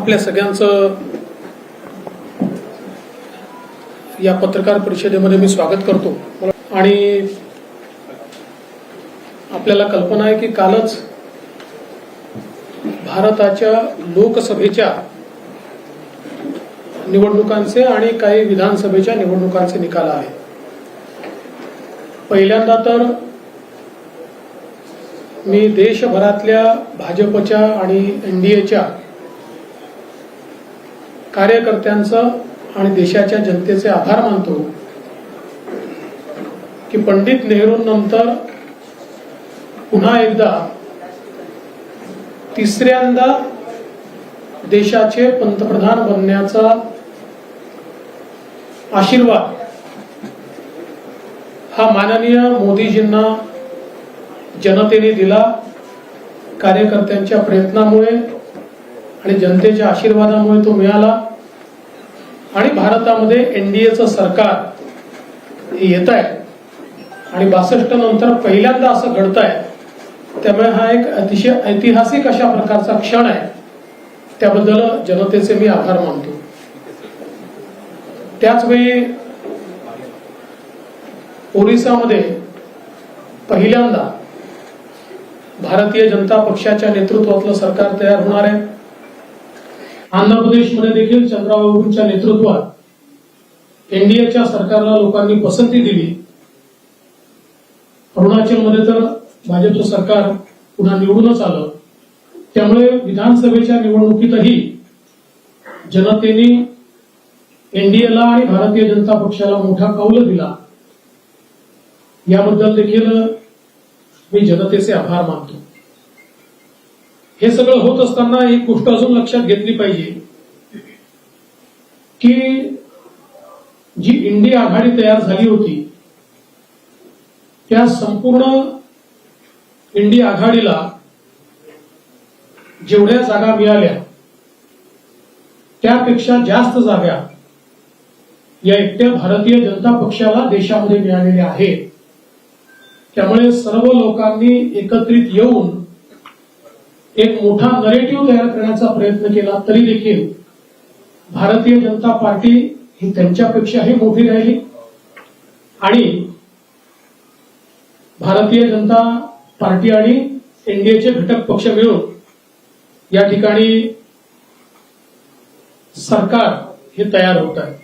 आपल्या सगळ्यांचं या पत्रकार परिषदेमध्ये मी स्वागत करतो. आणि आपल्याला कल्पना आहे की कालच भारताच्या लोकसभेच्या निवडणुकांचे आणि काही विधानसभेच्या निवडणुकांचे निकाल आहे. पहिल्यांदा तर मी देशभरातल्या भाजपच्या आणि एनडीएच्या कार्यकर्त्यांचं आणि देशाच्या जनतेचे आभार मानतो की पंडित नेहरूंनंतर पुन्हा एकदा तिसऱ्यांदा देशाचे पंतप्रधान बनण्याचा आशीर्वाद हा माननीय मोदीजींना जनतेने दिला कार्यकर्त्यांच्या प्रयत्नामुळे आणि जनतेच्या आशीर्वादामुळे तो मिळाला. आणि भारतामध्ये एनडीएचं सरकार येत आहे आणि बासष्ट नंतर पहिल्यांदा असं घडत आहे त्यामुळे हा एक अतिशय ऐतिहासिक अशा प्रकारचा क्षण आहे. त्याबद्दल जनतेचे मी आभार मानतो. त्याचवेळी ओरिसामध्ये पहिल्यांदा भारतीय जनता पक्षाच्या नेतृत्वातलं सरकार तयार होणार आहे. आंध्र प्रदेशमध्ये देखील चंद्राबाबूंच्या नेतृत्वात एनडीएच्या सरकारला लोकांनी पसंती दिली. अरुणाचलमध्ये तर भाजपचं सरकार पुन्हा निवडूनच आलं. त्यामुळे विधानसभेच्या निवडणुकीतही जनतेने एनडीएला आणि भारतीय जनता पक्षाला मोठा कौल दिला. याबद्दल देखील मी जनतेचे आभार मानतो. हे सगळं होत असताना एक गोष्ट अजून लक्षात घेतली पाहिजे. की जी इंडिया आघाडी तयार झाली होती त्या संपूर्ण इंडिया आघाडीला जेवढ्या जागा मिळाल्या त्यापेक्षा जास्त जागा या एकट्या भारतीय जनता पक्षाला देशामध्ये मिळालेल्या आहेत. त्यामुळे सर्व लोकांनी एकत्रित येऊन एक मोठा नरेटिव्ह तयार करण्याचा प्रयत्न केला तरी देखील भारतीय जनता पार्टी ही त्यांच्यापेक्षाही मोठी राहिली. आणि भारतीय जनता पार्टी आणि एनडीएचे घटक पक्ष मिळून या ठिकाणी सरकार हे तयार होत आहे.